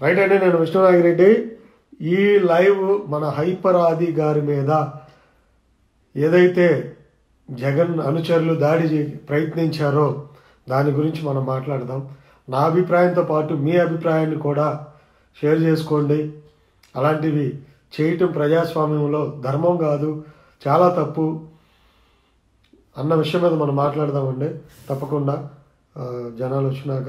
Right అండి నేను విష్ణునాగిరెడ్డి ఈ లైవ్ మన హైపర్ ఆది గారి మీద ఏదైతే జగన్ అనుచరులు దాడి ప్రయత్నించారో దాని గురించి మనం మాట్లాడదాం. నా అభిప్రాయంతో పాటు మీ అభిప్రాయాన్ని కూడా షేర్ చేసుకోండి. అలాంటివి చేయటం ప్రజాస్వామ్యంలో ధర్మం కాదు చాలా తప్పు. అన్న విషయం మీద మనం మాట్లాడదామండి. తప్పకుండా జనాలు వచ్చినాక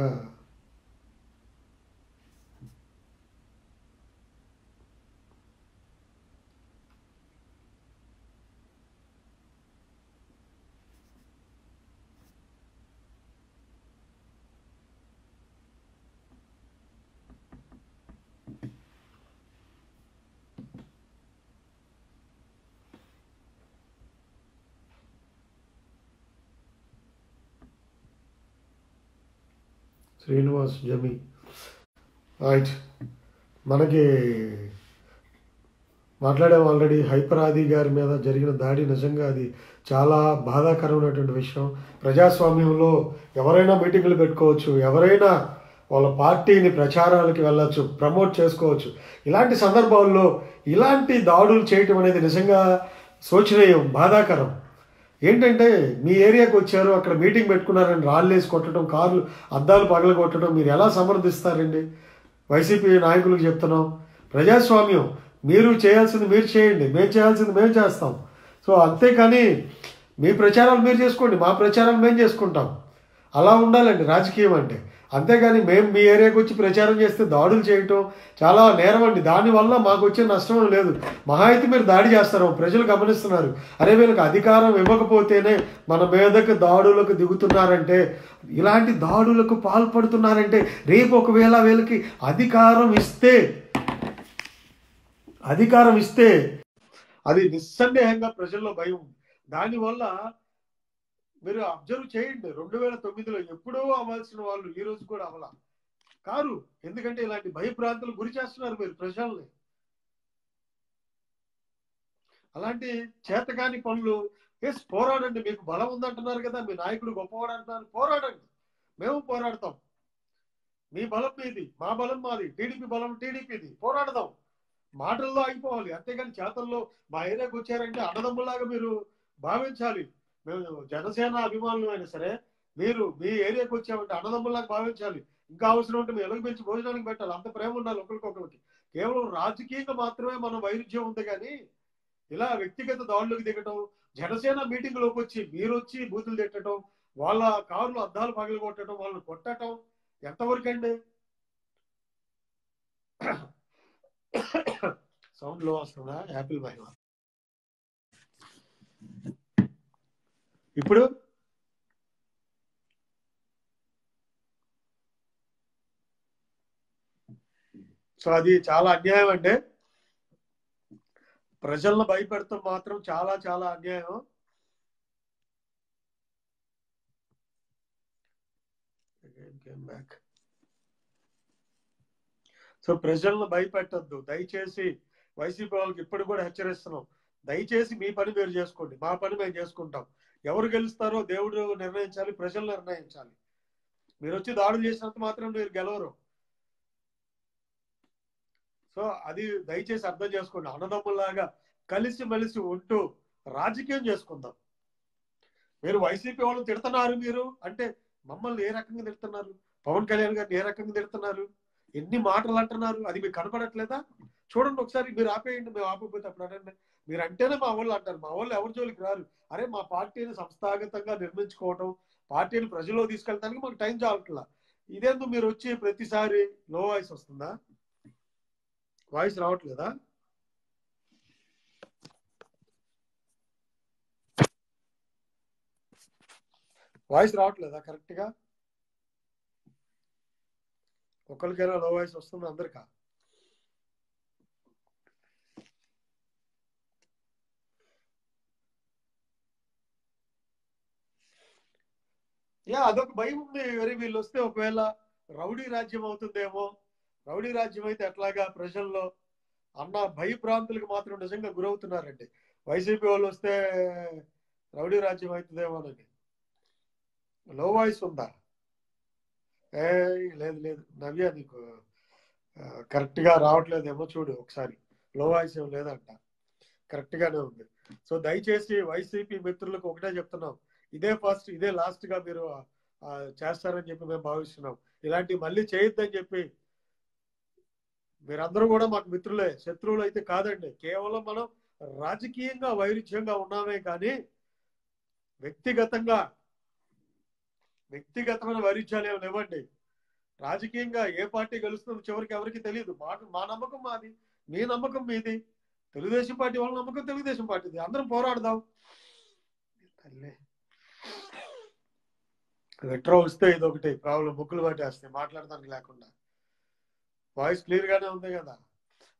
శ్రీనివాస్ జమి. రైట్ మనకి మాట్లాడాం ఆల్రెడీ హైపర్ ఆది గారి మీద జరిగిన దాడి నిజంగా అది చాలా బాధాకరమైనటువంటి విషయం. ప్రజాస్వామ్యంలో ఎవరైనా మీటింగులు పెట్టుకోవచ్చు ఎవరైనా వాళ్ళ పార్టీని ప్రచారాలకి వెళ్ళచ్చు ప్రమోట్ చేసుకోవచ్చు. ఇలాంటి సందర్భాల్లో ఇలాంటి దాడులు చేయటం అనేది నిజంగా శోచనీయం బాధాకరం. ఏంటంటే మీ ఏరియాకి వచ్చారు అక్కడ మీటింగ్ పెట్టుకున్నారని రాళ్ళేసి కొట్టడం కార్లు అద్దాలు పగల కొట్టడం మీరు ఎలా సమర్థిస్తారండి? వైసీపీ నాయకులకు చెప్తున్నాం. ప్రజాస్వామ్యం మీరు చేయాల్సింది మీరు చేయండి మేము చేయాల్సింది మేము చేస్తాం. సో అంతేకాని మీ ప్రచారాలు మీరు చేసుకోండి మా ప్రచారాలు మేము చేసుకుంటాం. అలా ఉండాలండి రాజకీయం అంటే. అంతేగాని మేము మీ ఏరియాకి వచ్చి ప్రచారం చేస్తే దాడులు చేయటం చాలా నేరం అండి. దానివల్ల మాకు వచ్చే నష్టం లేదు. మహా అయితే మీరు దాడి చేస్తారు. ప్రజలు గమనిస్తున్నారు. అరే వీళ్ళకి అధికారం ఇవ్వకపోతేనే మన మీదకు దాడులకు దిగుతున్నారంటే ఇలాంటి దాడులకు పాల్పడుతున్నారంటే రేపు ఒకవేళ వీళ్ళకి అధికారం ఇస్తే అధికారం ఇస్తే అది నిస్సందేహంగా ప్రజల్లో భయం. దానివల్ల మీరు అబ్జర్వ్ చేయండి. రెండు వేల తొమ్మిదిలో ఎప్పుడో అవ్వాల్సిన వాళ్ళు ఈ రోజు కూడా అవలా కారు ఎందుకంటే ఇలాంటి భయభ్రాంతులు గురి చేస్తున్నారు మీరు ప్రజల్ని. అలాంటి చేతకాని పనులు ఎస్ పోరాడండి మీకు బలం ఉందంటున్నారు కదా మీ నాయకుడు గొప్పవాడు అంటున్నారు పోరాడండి మేము పోరాడతాం. మీ బలం మీది మా బలం మాది టీడీపీ బలం టీడీపీది పోరాడదాం. మాటల్లో ఆగిపోవాలి. అంతేగాని చేతల్లో మా ఏరియాకి వచ్చారంటే అన్నదమ్ములాగా మీరు భావించాలి. మేము జనసేన అభిమానులు అయినా సరే మీరు మీ ఏరియాకి వచ్చామంటే అన్నదమ్ములాగా భావించాలి. ఇంకా అవసరం ఉంటే మేము ఎలుగు పెంచి భోజనానికి పెట్టాలి. అంత ప్రేమ ఉండాలి ఒకరికొకరికి కేవలం రాజకీయంగా మాత్రమే మన వైరుధ్యం ఉంది కానీ ఇలా వ్యక్తిగత దాడులకు దిగటం జనసేన మీటింగ్లోకి వచ్చి మీరు వచ్చి బూతులు తిట్టడం వాళ్ళ కారులు అద్దాలు పగిలి కొట్టడం వాళ్ళని కొట్టడం ఎంతవరకు అండి సౌండ్లో వస్తుందా? యాపిల్ మహిమ. ఇప్పుడు సో అది చాలా అన్యాయం అంటే ప్రజలను భయపెడతాం మాత్రం చాలా చాలా అన్యాయం. సో ప్రజలను భయపెట్టద్దు. దయచేసి వైసీపీ వాళ్ళకి ఇప్పుడు కూడా హెచ్చరిస్తున్నాం. దయచేసి మీ పని మీరు చేసుకోండి. మా పని మేము చేసుకుంటాం. ఎవరు గెలుస్తారో దేవుడు నిర్ణయించాలి ప్రజలు నిర్ణయించాలి. మీరు వచ్చి దాడులు చేసినంత మాత్రం మీరు గెలవరు. సో అది దయచేసి అర్థం చేసుకోండి. అన్నదమ్ములాగా కలిసి మెలిసి ఉంటూ రాజకీయం చేసుకుందాం. మీరు వైసీపీ వాళ్ళు తిడుతున్నారు మీరు. అంటే మమ్మల్ని ఏ రకంగా తిడుతున్నారు? పవన్ కళ్యాణ్ గారిని ఏ రకంగా తిడుతున్నారు? ఎన్ని మాటలు అంటున్నారు? అది మీకు కనపడట్లేదా? చూడండి ఒకసారి మీరు ఆపేయండి మేము ఆపకపోతే అప్పుడు అనండి. మీరు అంటేనే మా వాళ్ళు అంటారు. మా వాళ్ళు ఎవరి జోలికి రారు. అరే మా పార్టీని సంస్థాగతంగా నిర్మించుకోవటం పార్టీని ప్రజల్లో తీసుకెళ్ళడానికి మాకు టైం చాలట్లా. ఇదేందుకు మీరు వచ్చి ప్రతిసారి లో వాయిస్ వస్తుందా? వాయిస్ రావట్లేదా? వాయిస్ రావట్లేదా కరెక్ట్గా? ఒకరికైనా లో వాయిస్ వస్తుంది అందరికా? యా అదొక భయం ఉంది. మరి వీళ్ళు వస్తే ఒకవేళ రౌడీ రాజ్యం అవుతుందేమో? రౌడీ రాజ్యం అయితే ఎట్లాగా ప్రజల్లో అన్న భయభ్రాంతులకు మాత్రం నిజంగా గురవుతున్నారండి. వైసీపీ వాళ్ళు వస్తే రౌడీ రాజ్యం అవుతుందేమోనని లో వాయిస్ ఉందా? ఏ లేదు లేదు. నవ్య నీకు కరెక్ట్గా రావట్లేదేమో చూడు ఒకసారి. లో వాయిస్ ఏం లేదంట. కరెక్ట్ గానే ఉంది. సో దయచేసి వైసీపీ మిత్రులకు ఒకటే చెప్తున్నాం. ఇదే ఫస్ట్ ఇదే లాస్ట్గా మీరు చేస్తారని చెప్పి మేము భావిస్తున్నాం. ఇలాంటివి మళ్ళీ చేయొద్దని చెప్పి మీరందరూ కూడా మాకు మిత్రులే శత్రువులు అయితే కాదండి. కేవలం మనం రాజకీయంగా వైరుధ్యంగా ఉన్నామే కానీ వ్యక్తిగతంగా వ్యక్తిగతమైన వైరుధ్యాలు ఏమి లేవండి. రాజకీయంగా ఏ పార్టీ గెలుస్తుందో చివరికి ఎవరికి తెలియదు. మా మా నమ్మకం మాది మీ నమ్మకం మీది. తెలుగుదేశం పార్టీ వాళ్ళ నమ్మకం తెలుగుదేశం పార్టీది. అందరం పోరాడదాం. తల్లే మెట్రో వస్తే ఇది ఒకటి ప్రాబ్లం. బుక్కులు పట్టేస్తాయి. మాట్లాడడానికి లేకుండా. వాయిస్ క్లియర్గానే ఉంది కదా.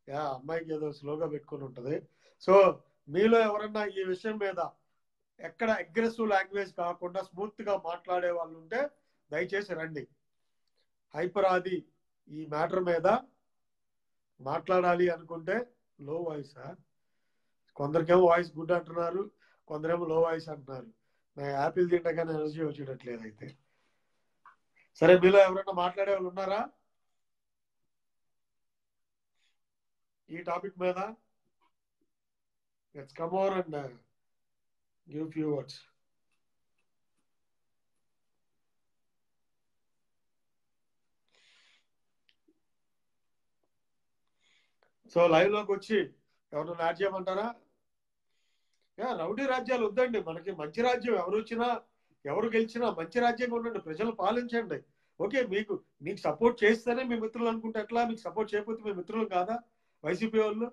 యా అమ్మాయికి ఏదో స్లోగా పెట్టుకుని ఉంటుంది. సో మీలో ఎవరన్నా ఈ విషయం మీద ఎక్కడ అగ్రెసివ్ లాంగ్వేజ్ కాకుండా స్మూత్గా మాట్లాడే వాళ్ళు ఉంటే దయచేసి రండి. హైపర్ ఈ మ్యాటర్ మీద మాట్లాడాలి అనుకుంటే లో వాయిస్ కొందరికేమో వాయిస్ గుడ్ అంటున్నారు. కొందరేమో లో వాయిస్ అంటున్నారు. నాకు యాపిల్ తింటగానే ఎనర్జీ వచ్చేటట్లేదు అయితే. సరే మీలో ఎవరైనా మాట్లాడే వాళ్ళు ఉన్నారా? ఈ టాపిక్ మీద? Let's come over and give few words so లైవ్లోకి వచ్చి ఎవరైనా యాడ్ చేయమంటారా? రౌడీ రాజ్యాలు వద్దండి. మనకి మంచి రాజ్యం ఎవరు వచ్చినా ఎవరు గెలిచినా మంచి రాజ్యంగా ఉండండి. ప్రజలు పాలించండి. ఓకే మీకు మీకు సపోర్ట్ చేస్తేనే మీ మిత్రులు అనుకుంటే ఎట్లా? మీకు సపోర్ట్ చేయకపోతే మీ మిత్రులు కాదా? వైసీపీ వాళ్ళు?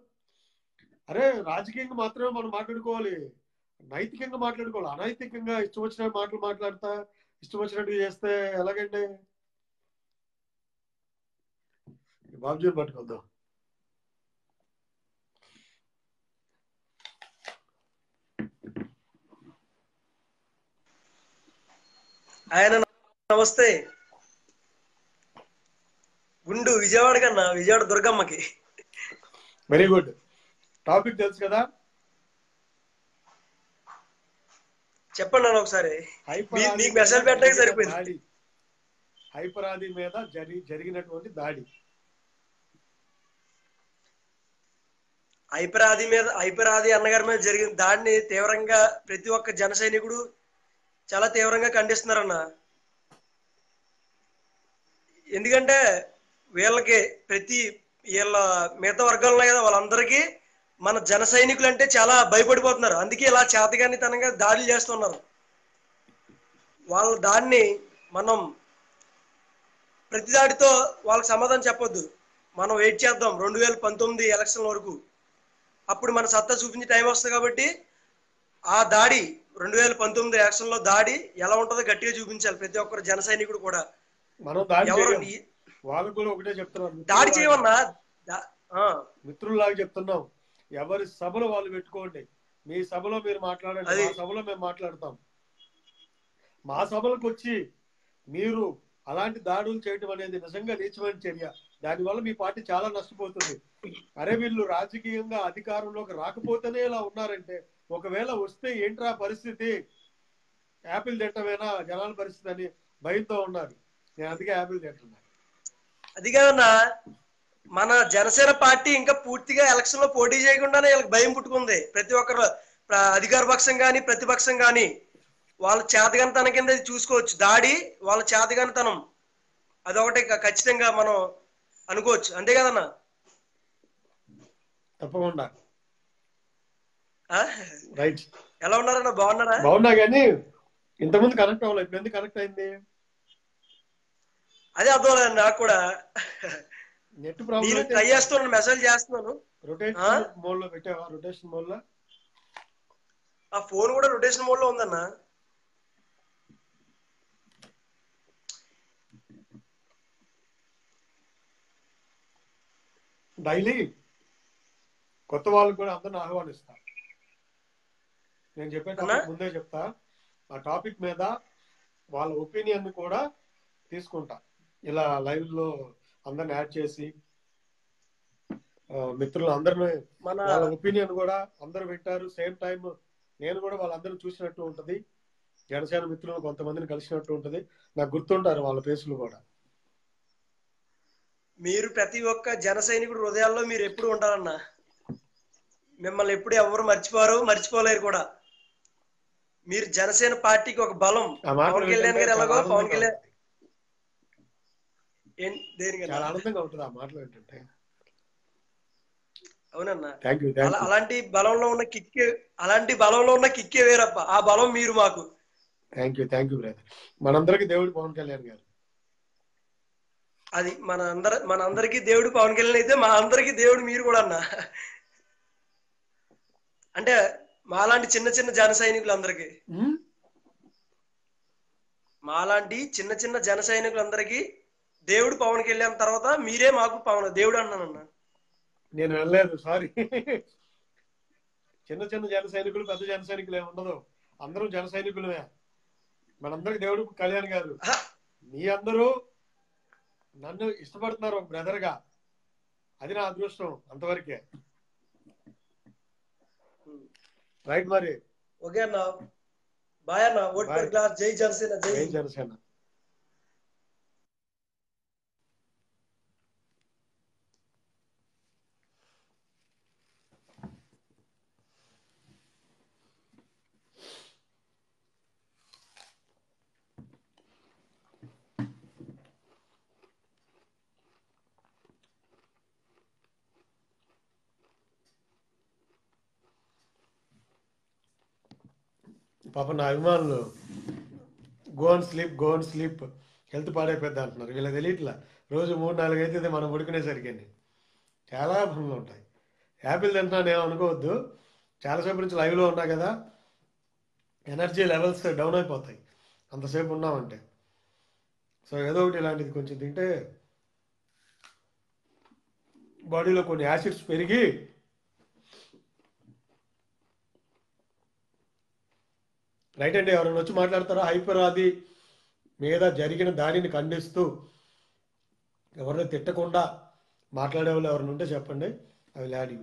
అరే రాజకీయంగా మాత్రమే మనం మాట్లాడుకోవాలి. నైతికంగా మాట్లాడుకోవాలి. అనైతికంగా ఇష్టం వచ్చిన మాటలు మాట్లాడతా ఇష్టం వచ్చినట్టు చేస్తే ఎలాగండి? బాబుజీ పట్టుకుందాం ఆయన నమస్తే. గుండు విజయవాడ కన్నా విజయవాడ దుర్గమ్మకి. వెరీ గుడ్ టాపిక్ తెలుసు కదా? చెప్పండి అన్న ఒకసారి. మీకు మెసేజ్ పెట్టడానికి సరిపోయింది. దాడి. హైపర్ ఆది మీద జరి జరిగినటువంటి దాడి. ఐపరాది మీద ఐపరాది అన్నగారి మీద జరిగిన దాడిని తీవ్రంగా ప్రతి ఒక్క జన సైనికుడు చాలా తీవ్రంగా ఖండిస్తున్నారన్న. ఎందుకంటే వీళ్ళకి ప్రతి వీళ్ళ మిగతా వర్గంలో కదా వాళ్ళందరికీ మన జన సైనికులు అంటే చాలా భయపడిపోతున్నారు. అందుకే ఇలా చేతగాని తనంగా దాడులు చేస్తున్నారు. వాళ్ళ దాడిని మనం ప్రతి దాడితో వాళ్ళకి సమాధానం చెప్పొద్దు. మనం వెయిట్ చేద్దాం. రెండు వేల పంతొమ్మిది ఎలక్షన్ వరకు. అప్పుడు మన సత్తా చూపించే టైం వస్తుంది కాబట్టి ఆ దాడి రెండు వేల పంతొమ్మిది ఎలక్షన్లో దాడి ఎలా ఉంటుందో గట్టిగా చూపించాలి ప్రతి ఒక్కరు జన సైనికుడు కూడా. వాళ్ళకు కూడా ఒకటే చెప్తున్నాం దాడి చేయమన్నా? మిత్రుల్లాగా చెప్తున్నాం. ఎవరి సభలో వాళ్ళు పెట్టుకోండి. మీ సభలో మీరు మాట్లాడండి. మా సభలో మేము మాట్లాడతాం. మా సభలకు వచ్చి మీరు అలాంటి దాడులు చేయడం అనేది నిజంగా నీచమైన చర్య. దానివల్ల మీ పార్టీ చాలా నష్టపోతుంది. అరే వీళ్ళు రాజకీయంగా అధికారంలోకి రాకపోతేనే ఇలా ఉన్నారంటే ఒకవేళ వస్తే ఏంట్రా పరిస్థితి? యాపిల్ తింటమేనా జనాల పరిస్థితి అని భయంతో ఉన్నారు. నేను అందుకే యాపిల్ తింటున్నా. అది కాదన్నా మన జనసేన పార్టీ ఇంకా పూర్తిగా ఎలక్షన్లో పోటీ చేయకుండానే వీళ్ళకి భయం పుట్టుకుంది. ప్రతి ఒక్కరు అధికార పక్షం కానీ ప్రతిపక్షం కానీ వాళ్ళ చేతగనితనం కింద చూసుకోవచ్చు. దాడి వాళ్ళ చేతగనితనం. అదొకటి ఖచ్చితంగా మనం అనుకోవచ్చు. అంతే కదన్నా? తప్పకుండా? రైట్ ఎలా ఉన్నారన్నా బాగున్నారా? బాగున్నా కానీ ఇంతకుముందు కనెక్ట్ అవ్వలేదు ఇప్పుడు ఎందుకు కనెక్ట్ అయింది? అదే అర్థం లేదు నాకు కూడా. నెట్ ప్రాబ్లం ట్రై చేస్తున్నాను మెసేజ్ చేస్తున్నాను? రొటేషన్ మోడ్లో పెట్టావా? రొటేషన్ మోడ్లో? ఆ ఫోన్ కూడా రొటేషన్ మోడ్లో ఉందన్న. డైలీ కొత్త వాళ్ళకి కూడా అందరిని ఆహ్వానిస్తా. నేను చెప్పే ముందే చెప్తా. ఆ టాపిక్ మీద వాళ్ళ ఒపీనియన్ కూడా తీసుకుంటా. ఇలా లైవ్లో అందరిని యాడ్ చేసి మిత్రులు అందరిని మన వాళ్ళ ఒపీనియన్ కూడా అందరు వింటారు సేమ్ టైం నేను కూడా వాళ్ళందరూ చూసినట్టు ఉంటది. జనసేన మిత్రులు కొంతమందిని కలిసినట్టు ఉంటది. నాకు గుర్తుంటారు వాళ్ళ పేసులు కూడా. మీరు ప్రతి ఒక్క జన సైనికుడు హృదయాల్లో మీరు ఎప్పుడు ఉంటారన్న మిమ్మల్ని ఎప్పుడు ఎవరు మర్చిపోరు మర్చిపోలేరు కూడా. మీరు జనసేన పార్టీకి ఒక బలం. పవన్ కళ్యాణ్ గారు ఎలాగో పవన్ కళ్యాణ్ అవునన్నా. అలాంటి బలంలో ఉన్న కిక్కే అలాంటి బలంలో ఉన్న కిక్కే వేరప్ప. ఆ బలం మీరు మాకు. Thank you thank you brother మనందరికి దేవుడు పవన్ కళ్యాణ్ గారు. అది మన అందర మన అందరికి దేవుడు పవన్ కళ్యాణ్ అయితే మా అందరికి దేవుడు మీరు కూడా అన్న. అంటే మాలాంటి చిన్న చిన్న జన సైనికులందరికీ? మాలాంటి చిన్న చిన్న జన సైనికులందరికీ దేవుడు పవన్ కళ్యాణ్ తర్వాత మీరే మాకు పవన్ దేవుడు అన్నానన్న. నేను వెళ్ళలేదు సారీ. చిన్న చిన్న జన సైనికులు పెద్ద జన సైనికులు ఏమి ఉండదు. అందరూ జన సైనికులమే మనందరికి దేవుడు కళ్యాణ్ గారు. మీ అందరూ నన్ను ఇష్టపడుతున్నారు బ్రదర్గా. అది నా అదృష్టం అంతవరకే. రైట్ మరి ఓకే అన్న బాయ్ అన్న ఓట్. ఫర్ గ్లాస్ జై జనసేన జై. జనసేన పాప నా అభిమానులు gone sleep gone sleep health పాడైపోద్ది అంటున్నారు. వీళ్ళకి తెలియట్లా. రోజు మూడు నాలుగు అయితే మనం పడుకునేసరికి చాలా పనులు ఉంటాయి. యాపిల్ తింటున్నాను ఏమో అనుకోవద్దు. చాలాసేపు నుంచి లైవ్లో ఉన్నా కదా ఎనర్జీ లెవెల్స్ డౌన్ అయిపోతాయి. అంతసేపు ఉన్నామంటే. సో ఏదో ఒకటి ఇలాంటిది కొంచెం తింటే బాడీలో కొన్ని యాసిడ్స్ పెరిగి రైట్ అండి ఎవరైనా వచ్చి మాట్లాడతారా? హైపర్ అది మీద జరిగిన దానిని ఖండిస్తూ ఎవరిని తిట్టకుండా మాట్లాడే వాళ్ళు ఎవరైనా ఉంటే చెప్పండి. అవి యూ